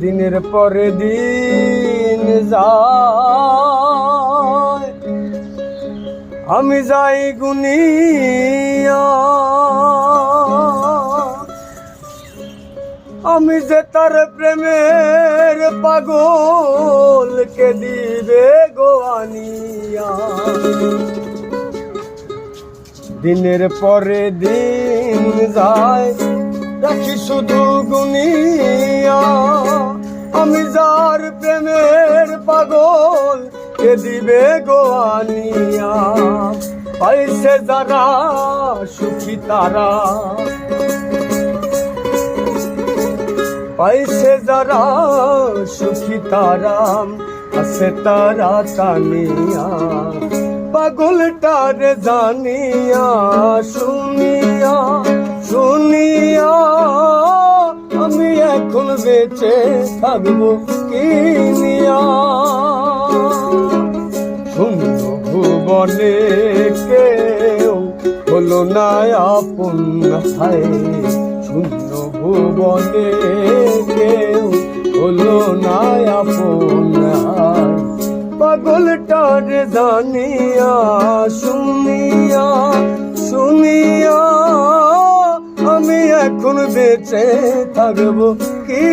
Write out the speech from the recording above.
দিনের পরে দিন যায়। আমি যাই গুনিয়া। আমি যে তার প্রেমের পাগল কে দিবে গোয়ানিয়া দিনের পরে দিন যায়। রাখি শুধু গুনিয়া। আমি যার প্রেমের পাগল, কে দিবে গোয়ানিয়া পাইছে যারা সুখী তারা। পাইছে যারা সুখী তারা, আছে তারা তানিয়া পাগলটার জানিয়া শুনিয়া শুনিয়া এখন বেঁচে থাকব কিনিয়া শূন্য ভুবনে কেউ হলো না আপন হায়। শূন্য ভুবনে কেউ হলো না আপন পাগলটার জানিয়া শুনিয়া এখন বেঁচে থাকব কি?